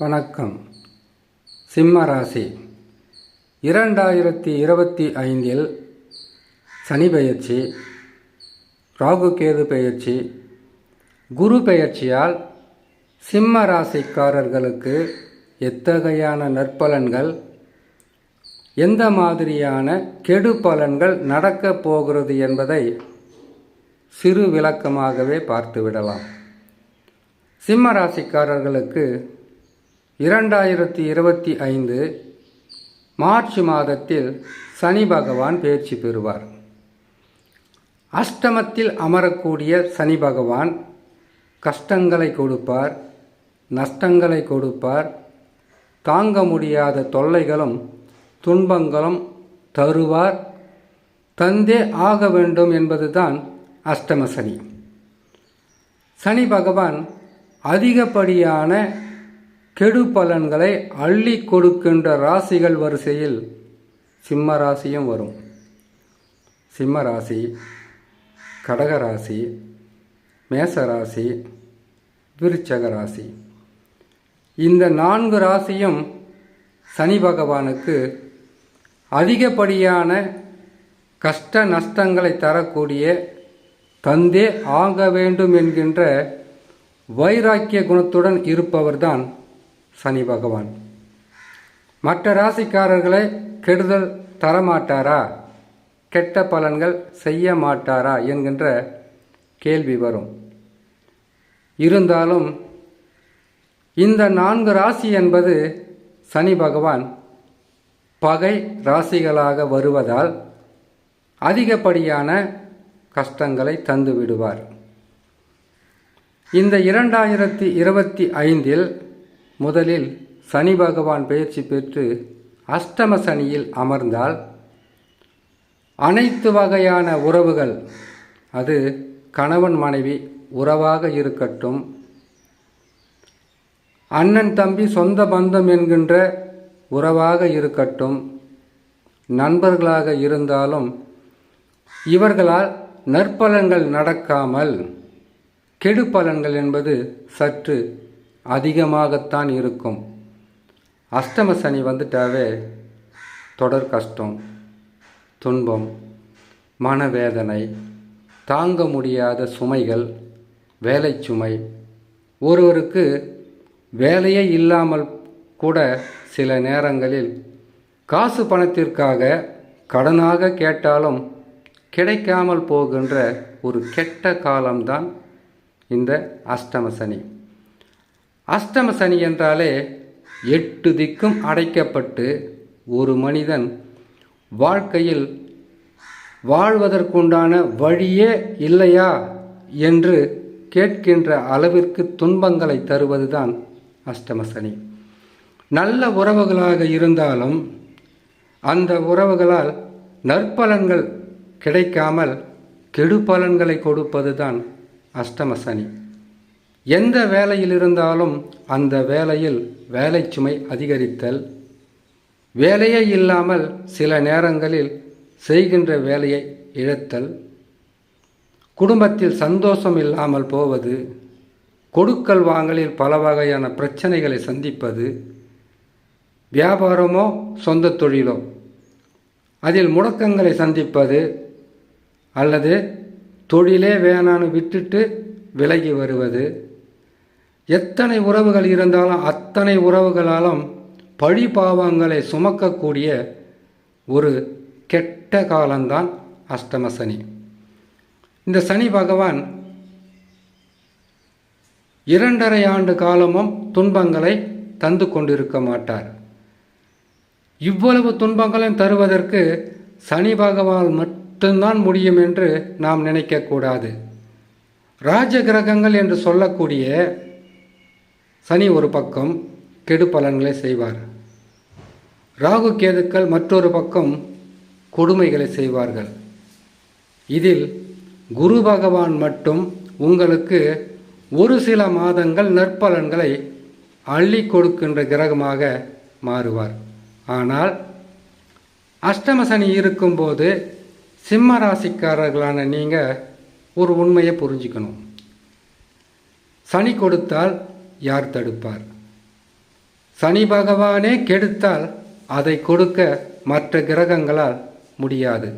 வணக்கம். சிம்ம ராசி. இரண்டாயிரத்தி இருபத்தி ஐந்தில் சனி பெயர்ச்சி ராகு கேது பெயர்ச்சி. குரு பெயர்ச்சியால் சிம்ம ராசிக்காரர்களுக்கு எத்தகையான நற்பலன்கள் எந்த மாதிரியான கெடு பலன்கள் நடக்கப் போகிறது என்பதை சிறு விளக்கமாகவே பார்த்துவிடலாம். சிம்ம ராசிக்காரர்களுக்கு இரண்டாயிரத்தி இருபத்தி ஐந்து மார்ச் மாதத்தில் சனி பகவான் பயிற்சி பெறுவார். அஷ்டமத்தில் அமரக்கூடிய சனி பகவான் கஷ்டங்களை கொடுப்பார் நஷ்டங்களை கொடுப்பார் தாங்க முடியாத தொல்லைகளும் துன்பங்களும் தருவார் தந்தே ஆக வேண்டும் என்பதுதான் அஷ்டம சனி. சனி பகவான் அதிகப்படியான கெடு பலன்களை அள்ளி கொடுக்கின்ற ராசிகள் வரிசையில் சிம்ம ராசியும் வரும். சிம்ம ராசி கடக ராசி விருச்சக ராசி. இந்த நான்கு ராசியும் சனி பகவானுக்கு அதிகப்படியான கஷ்ட நஷ்டங்களை தரக்கூடிய தந்தே ஆக வேண்டும் என்கின்ற வைராக்கிய குணத்துடன் இருப்பவர்தான் சனி பகவான். மற்ற ராசிக்காரர்களை கெடுதல் தரமாட்டாரா? கெட்ட பலன்கள் செய்ய மாட்டாரா? என்கின்ற கேள்வி வரும். இருந்தாலும் இந்த நான்கு ராசி என்பது சனி பகவான் பகை ராசிகளாக வருவதால் அதிகப்படியான கஷ்டங்களை தந்து விடுவார் இந்த இரண்டாயிரத்தி இருபத்தி ஐந்தில் முதலில் சனி பகவான் பயிற்சி பெற்று அஷ்டம சனியில் அமர்ந்தால் அனைத்து வகையான உறவுகள் அது கணவன் மனைவி உறவாக இருக்கட்டும். அண்ணன் தம்பி சொந்த பந்தம் என்கின்ற உறவாக இருக்கட்டும். நண்பர்களாக இருந்தாலும் இவர்களால் நற்பலன்கள் நடக்காமல் கெடு பலன்கள் என்பது சற்று அதிகமாகத்தான் இருக்கும். அஷ்டம சனி வந்துட்டாவே தொடர் கஷ்டம் துன்பம் மனவேதனை தாங்க முடியாத சுமைகள் வேலை சுமை ஒருவருக்கு வேலையே இல்லாமல் கூட சில நேரங்களில் காசு பணத்திற்காக கடனாக கேட்டாலும் கிடைக்காமல் போகின்ற ஒரு கெட்ட காலம்தான் இந்த அஷ்டம சனி. அஷ்டம சனி என்றாலே எட்டு திக்கும் அடைக்கப்பட்டு ஒரு மனிதன் வாழ்க்கையில் வாழ்வதற்குண்டான வழியே இல்லையா என்று கேட்கின்ற அளவிற்கு துன்பங்களை தருவதுதான் அஷ்டம சனி. நல்ல உறவுகளாக இருந்தாலும் அந்த உறவுகளால் நற்பலன்கள் கிடைக்காமல் கெடு பலன்களை கொடுப்பதுதான் அஷ்டம சனி. எந்த வேலையில் இருந்தாலும் அந்த வேலையில் வேலை சுமை அதிகரித்தல் வேலையே இல்லாமல் சில நேரங்களில் செய்கின்ற வேலையை இழத்தல் குடும்பத்தில் சந்தோஷம் இல்லாமல் போவது கொடுக்கல் வாங்கலில் பல வகையான பிரச்சனைகளை சந்திப்பது வியாபாரமோ சொந்த தொழிலோ அதில் முடக்கங்களை சந்திப்பது அல்லது தொழிலே வேணான்னு விட்டுட்டு விலகி வருவது எத்தனை உறவுகள் இருந்தாலும் அத்தனை உறவுகளாலும் பழி பாவங்களை சுமக்கக்கூடிய ஒரு கெட்ட காலம்தான் அஷ்டம சனி. இந்த சனி பகவான் இரண்டரை ஆண்டு காலமும் துன்பங்களை தந்து கொண்டிருக்க மாட்டார். இவ்வளவு துன்பங்களையும் தருவதற்கு சனி பகவான் மட்டும்தான் முடியும் என்று நாம் நினைக்கக்கூடாது. ராஜ கிரகங்கள் என்று சொல்லக்கூடிய சனி ஒரு பக்கம் கெடு பலன்களை செய்வார். ராகு கேதுக்கள் மற்றொரு பக்கம் கொடுமைகளை செய்வார்கள். இதில் குரு பகவான் மட்டும் உங்களுக்கு ஒரு சில மாதங்கள் நற்பலன்களை அள்ளி கொடுக்கின்ற கிரகமாக மாறுவார். ஆனால் அஷ்டம சனி இருக்கும்போது சிம்ம ராசிக்காரர்களான நீங்கள் ஒரு உண்மையை புரிஞ்சுக்கணும். சனி கொடுத்தால் யார் தடுப்பார்? சனி பகவானே கெடுத்தால் அதை கொடுக்க மற்ற கிரகங்களால் முடியாது.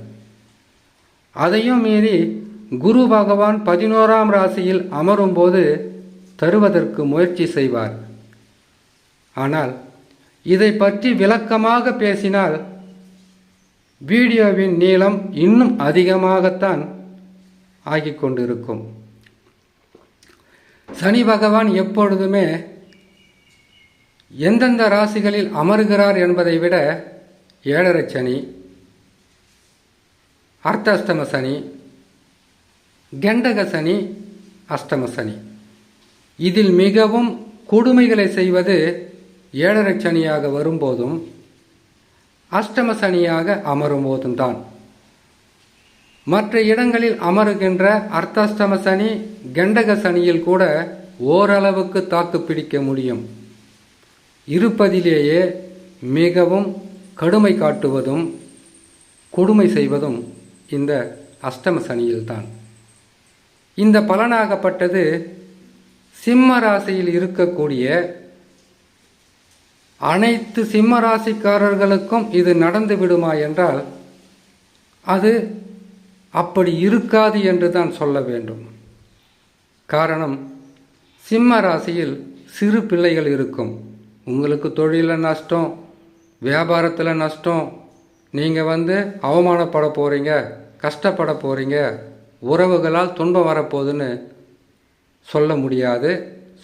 அதையும் மீறி குரு பகவான் பதினோராம் ராசியில் அமரும்போது தருவதற்கு முயற்சி செய்வார். ஆனால் இதை பற்றி விளக்கமாக பேசினால் வீடியோவின் நீளம் இன்னும் அதிகமாகத்தான் ஆகிக் கொண்டிருக்கும் சனி பகவான் எப்பொழுதுமே எந்தெந்த ராசிகளில் அமருகிறார் என்பதை விட ஏழரை சனி அர்த்தாஷ்டம சனி கெண்டக சனி அஷ்டம சனி. இதில் மிகவும் கொடுமைகளை செய்வது ஏழரை சனியாக வரும்போதும் அஷ்டம சனியாக அமரும் போதும் தான் மற்ற இடங்களில் அமருகின்ற அர்த்தாஷ்டம சனி கண்டக சனியில் கூட ஓரளவுக்கு தாக்கு பிடிக்க முடியும். இருப்பதிலேயே மிகவும் கடுமை காட்டுவதும் கொடுமை செய்வதும் இந்த அஷ்டம சனியில்தான். இந்த பலனாகப்பட்டது சிம்ம ராசியில் இருக்கக்கூடிய அனைத்து சிம்ம ராசிக்காரர்களுக்கும் இது நடந்து விடுமா என்றால் அது அப்படி இருக்காது என்று தான் சொல்ல வேண்டும். காரணம் சிம்ம ராசியில் சிறு பிள்ளைகள் இருக்கும். உங்களுக்கு தொழிலில் நஷ்டம் வியாபாரத்தில் நஷ்டம் நீங்கள் வந்து அவமானப்பட போகிறீங்க கஷ்டப்பட போகிறீங்க உறவுகளால் துன்பம் வரப்போகுதுன்னு சொல்ல முடியாது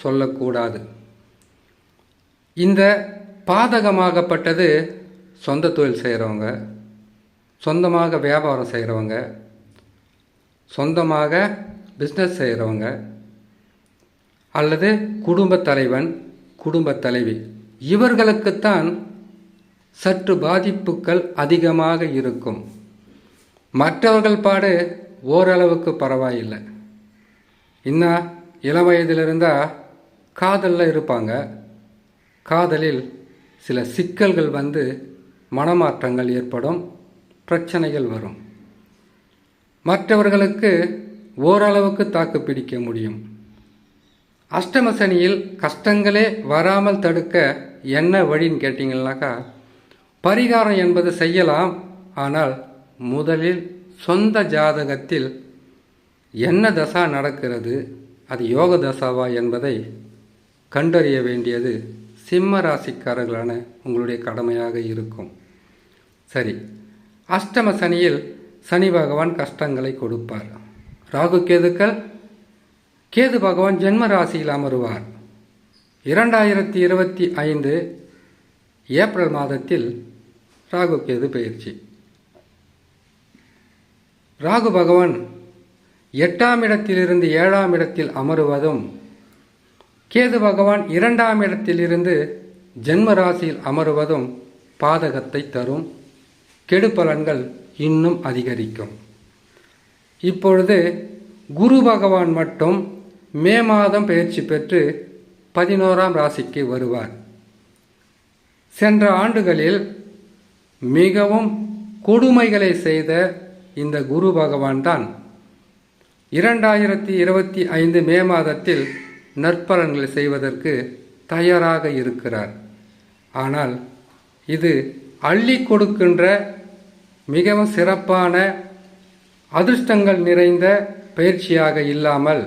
சொல்லக்கூடாது. இந்த பாதகமாகப்பட்டது சொந்த தொழில் செய்கிறவங்க சொந்தமாக வியாபாரம் செய்கிறவங்க சொந்தமாக பிஸ்னஸ் செய்கிறவங்க அல்லது குடும்ப தலைவன் குடும்ப தலைவி. இவர்களுக்குத்தான் சற்று பாதிப்புகள் அதிகமாக இருக்கும். மற்றவர்கள் பாடு ஓரளவுக்கு பரவாயில்லை. இன்னும் இளம் வயதில் இருந்தால் காதலில் இருப்பாங்க. காதலில் சில சிக்கல்கள் வந்து மனமாற்றங்கள் ஏற்படும் பிரச்சனைகள் வரும். மற்றவர்களுக்கு ஓரளவுக்கு தாக்கு பிடிக்க முடியும். அஷ்டம சனியில் கஷ்டங்களே வராமல் தடுக்க என்ன வழின்னு கேட்டிங்கன்னாக்கா பரிகாரம் என்பது செய்யலாம் ஆனால் முதலில் சொந்த ஜாதகத்தில் என்ன தசா நடக்கிறது அது யோக தசாவா என்பதை கண்டறிய வேண்டியது சிம்ம ராசிக்காரர்களான உங்களுடைய கடமையாக இருக்கும். சரி அஷ்டம சனியில் சனி பகவான் கஷ்டங்களை கொடுப்பார். ராகு கேதுக்கள் கேது பகவான் ஜென்ம ராசியில் அமருவார் இரண்டாயிரத்தி இருபத்தி ஐந்து ஏப்ரல் மாதத்தில் ராகு கேது பயிற்சி. ராகு பகவான் எட்டாம் இடத்திலிருந்து ஏழாம் இடத்தில் அமருவதும் கேது பகவான் இரண்டாம் இடத்திலிருந்து ஜென்ம ராசியில் அமருவதும் பாதகத்தை தரும். கெடுபலன்கள் இன்னும் அதிகரிக்கும். இப்பொழுது குரு பகவான் மட்டும் மே மாதம் பயிற்சி பெற்று பதினோராம் ராசிக்கு வருவார். சென்ற ஆண்டுகளில் மிகவும் கொடுமைகளை செய்த இந்த குரு பகவான் தான். இரண்டாயிரத்தி இருபத்தி ஐந்து மே மாதத்தில் நற்பலன்களை செய்வதற்கு தயாராக இருக்கிறார். ஆனால் இது அள்ளி கொடுக்கின்ற மிகவும் சிறப்பான அதிர்ஷ்டங்கள் நிறைந்த பயிற்சியாக இல்லாமல்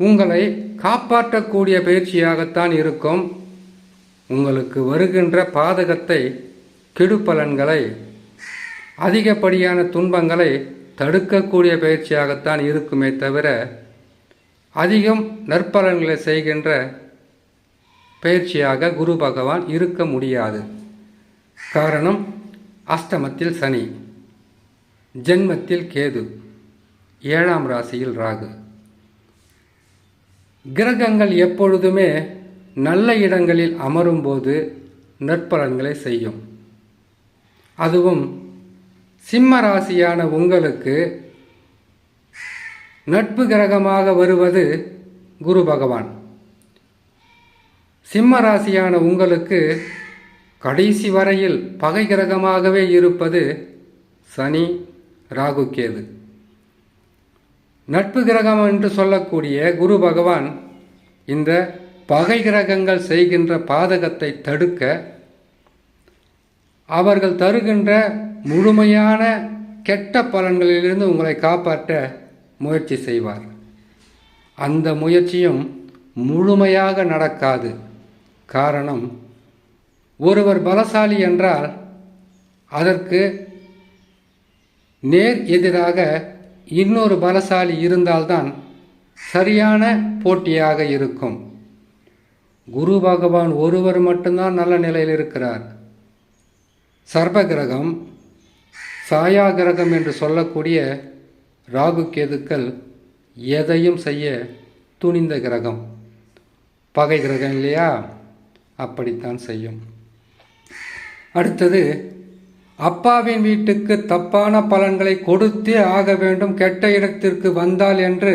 உங்களை காப்பாற்றக்கூடிய பயிற்சியாகத்தான் இருக்கும். உங்களுக்கு வருகின்ற பாதகத்தை கெடுப்பலன்களை அதிகப்படியான துன்பங்களை தடுக்கக்கூடிய பயிற்சியாகத்தான் இருக்குமே தவிர அதிகம் நற்பலன்களை செய்கின்ற பயிற்சியாக குரு பகவான் இருக்க முடியாது. காரணம் அஷ்டமத்தில் சனி ஜென்மத்தில் கேது ஏழாம் ராசியில் ராகு. கிரகங்கள் எப்பொழுதுமே நல்ல இடங்களில் அமரும்போது நற்பலன்களை செய்யும். அதுவும் சிம்ம ராசியான உங்களுக்கு நட்பு கிரகமாக வருவது குரு பகவான். சிம்ம ராசியான உங்களுக்கு கடைசி வரையில் பகை கிரகமாகவே இருப்பது சனி ராகு கேது. நட்பு கிரகம் என்று சொல்லக்கூடிய குரு பகவான் இந்த பகை கிரகங்கள் செய்கின்ற பாதகத்தை தடுக்க அவர்கள் தருகின்ற முழுமையான கெட்ட பலன்களிலிருந்து உங்களை காப்பாற்ற முயற்சி செய்வார். அந்த முயற்சியும் முழுமையாக நடக்காது. காரணம் ஒருவர் பலசாலி என்றால் அதற்கு நேர் எதிராக இன்னொரு பலசாலி இருந்தால்தான் சரியான போட்டியாக இருக்கும். குரு பகவான் ஒருவர் மட்டும்தான் நல்ல நிலையில் இருக்கிறார். சர்ப கிரகம் சாயா கிரகம் என்று சொல்லக்கூடிய ராகு கேதுக்கள் எதையும் செய்ய துணிந்த கிரகம். பகை கிரகம் இல்லையா? அப்படித்தான் செய்யும். அடுத்தது அப்பாவின் வீட்டுக்கு தப்பான பலன்களை கொடுத்தே ஆக வேண்டும். கெட்ட இடத்திற்கு வந்தால் என்று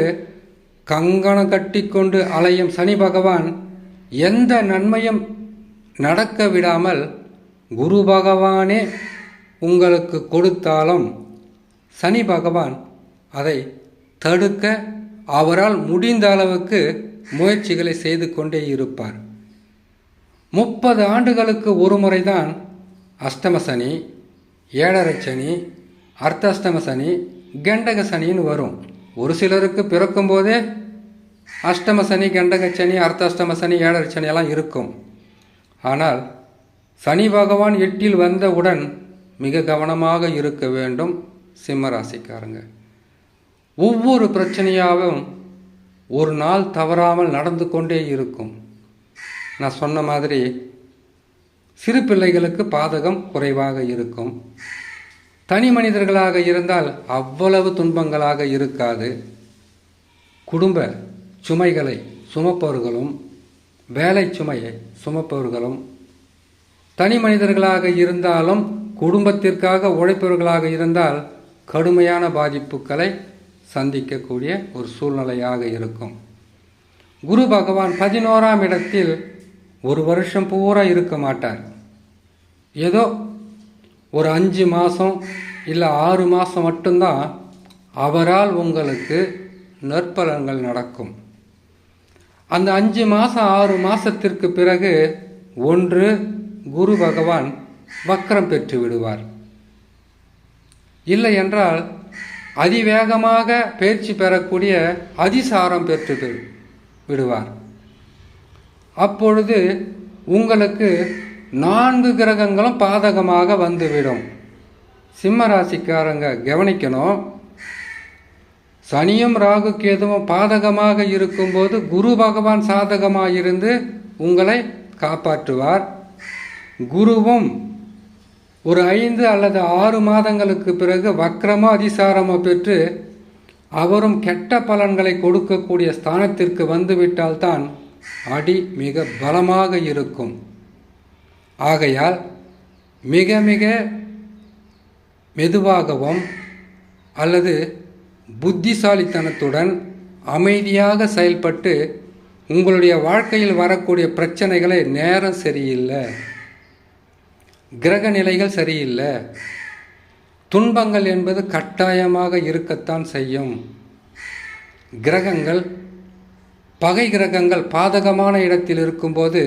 கங்கணம் கட்டிக்கொண்டு அலையும் சனி பகவான் எந்த நன்மையும் நடக்க விடாமல் குரு பகவானே உங்களுக்கு கொடுத்தாலும் சனி பகவான் அதை தடுக்க அவரால் முடிந்த அளவுக்கு முயற்சிகளை செய்து கொண்டே இருப்பார். முப்பது ஆண்டுகளுக்கு ஒரு முறைதான் அஷ்டம சனி ஏழரை சனி அர்த்தஷ்டம சனி கண்டக சனின்னு வரும். ஒரு சிலருக்கு பிறக்கும்போதே அஷ்டம சனி கண்டக சனி அர்த்தாஷ்டம சனி ஏழரை சனி எல்லாம் இருக்கும். ஆனால் சனி பகவான் எட்டில் வந்தவுடன் மிக கவனமாக இருக்க வேண்டும் சிம்ம ராசிக்காரங்க ஒவ்வொரு பிரச்சனையாகவும் ஒரு நாள் தவறாமல் நடந்து கொண்டே இருக்கும். நான் சொன்ன மாதிரி சிறு பிள்ளைகளுக்கு பாதகம் குறைவாக இருக்கும். தனி மனிதர்களாக இருந்தால் அவ்வளவு துன்பங்களாக இருக்காது. குடும்ப சுமைகளை சுமப்பவர்களும் வேலை சுமையை சுமப்பவர்களும் தனி மனிதர்களாக இருந்தாலும் குடும்பத்திற்காக உழைப்பவர்களாக இருந்தால் கடுமையான பாதிப்புகளை சந்திக்கக்கூடிய ஒரு சூழ்நிலையாக இருக்கும். குரு பகவான் பதினோராம் இடத்தில் ஒரு வருஷம் பூரா இருக்க மாட்டார். ஏதோ ஒரு அஞ்சு மாதம் இல்லை ஆறு மாதம் மட்டும்தான் அவரால் உங்களுக்கு நற்பலன்கள் நடக்கும். அந்த அஞ்சு மாதம் ஆறு மாதத்திற்கு பிறகு ஒன்று குரு பகவான் வக்கரம் பெற்று விடுவார். இல்லை என்றால் அதிவேகமாக பயிற்சி பெறக்கூடிய அதிசாரம் பெற்று விடுவார். அப்பொழுது உங்களுக்கு நான்கு கிரகங்களும் பாதகமாக வந்துவிடும். சிம்ம ராசிக்காரங்க கவனிக்கணும். சனியும் ராகு கேதுவும் பாதகமாக இருக்கும்போது குரு பகவான் சாதகமாக இருந்து உங்களை காப்பாற்றுவார். குருவும் ஒரு ஐந்து அல்லது ஆறு மாதங்களுக்கு பிறகு வக்ரமோ அதிசாரமோ பெற்று அவரும் கெட்ட பலன்களை கொடுக்கக்கூடிய ஸ்தானத்திற்கு வந்துவிட்டால்தான் அடி மிக பலமாக இருக்கும். ஆகையால் மிக மிக மெதுவாகவும் அல்லது புத்திசாலித்தனத்துடன் அமைதியாக செயல்பட்டு உங்களுடைய வாழ்க்கையில் வரக்கூடிய பிரச்சனைகளை நேரம் சரியில்லை கிரக நிலைகள் சரியில்லை துன்பங்கள் என்பது கட்டாயமாக இருக்கத்தான் செய்யும். கிரகங்கள் பகை கிரகங்கள் பாதகமான இடத்தில் இருக்கும்போது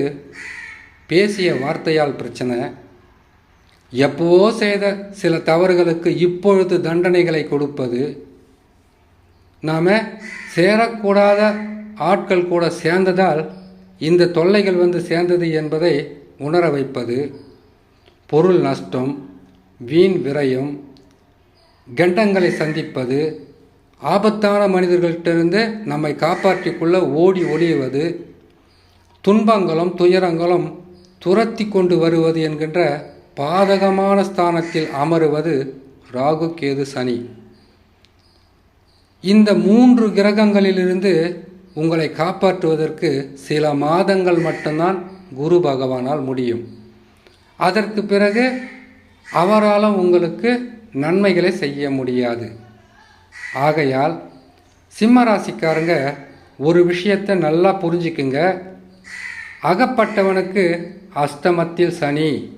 பேசிய வார்த்தையால் பிரச்சனை. எப்பவோ செய்த சில தவறுகளுக்கு இப்பொழுது தண்டனைகளை கொடுப்பது. நாம் சேரக்கூடாத ஆட்கள் கூட சேர்ந்ததால் இந்த தொல்லைகள் வந்து சேர்ந்தது என்பதை உணர வைப்பது. பொருள் நஷ்டம் வீண் விரயம் கண்டங்களை சந்திப்பது ஆபத்தான மனிதர்கள்டிருந்து நம்மை காப்பாற்றிக்கொள்ள ஓடி ஒளியுவது துன்பங்களும் துயரங்களும் துரத்தி கொண்டு வருவது என்கின்ற பாதகமான ஸ்தானத்தில் அமருவது ராகு கேது சனி. இந்த மூன்று கிரகங்களிலிருந்து உங்களை காப்பாற்றுவதற்கு சில மாதங்கள் மட்டும்தான் குரு பகவானால் முடியும். அதற்கு பிறகு அவரால் உங்களுக்கு நன்மைகளை செய்ய முடியாது. ஆகையால் சிம்ம ராசிக்காரங்க ஒரு விஷயத்தை நல்லா புரிஞ்சுக்குங்க. அகப்பட்டவனுக்கு அஸ்தமத்தில் சனி.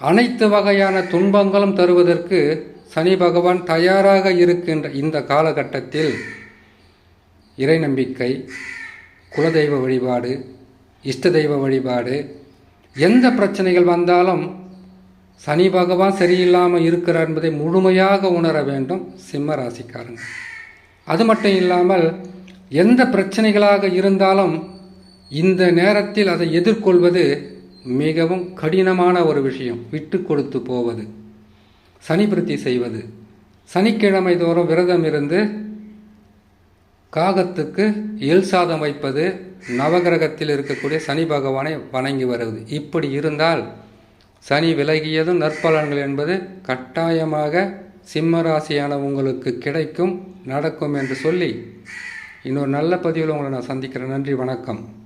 அனைத்து வகையான துன்பங்களும் தருவதற்கு சனி பகவான் தயாராக இருக்கின்ற இந்த காலகட்டத்தில் இறை நம்பிக்கை குலதெய்வ வழிபாடு இஷ்ட தெய்வ வழிபாடு எந்த பிரச்சனைகள் வந்தாலும் சனி பகவான் சரியில்லாமல் இருக்கிறார் என்பதை முழுமையாக உணர வேண்டும் சிம்ம ராசிக்காரங்க. அது மட்டும் இல்லாமல் எந்த பிரச்சனைகளாக இருந்தாலும் இந்த நேரத்தில் அதை எதிர்கொள்வது மிகவும் கடினமான ஒரு விஷயம். விட்டு கொடுத்து போவது. சனிபிருத்தி செய்வது. சனிக்கிழமை தோறும் விரதம் இருந்து காகத்துக்கு எல் சாதம் வைப்பது நவகிரகத்தில் இருக்கக்கூடிய சனி பகவானை வணங்கி வருவது. இப்படி இருந்தால் சனி விலகியதும் நற்பலன்கள் என்பது கட்டாயமாக சிம்ம ராசியான உங்களுக்கு கிடைக்கும் நடக்கும் என்று சொல்லி இன்னொரு நல்ல பதிவில் உங்களை நான் சந்திக்கிறேன். நன்றி வணக்கம்.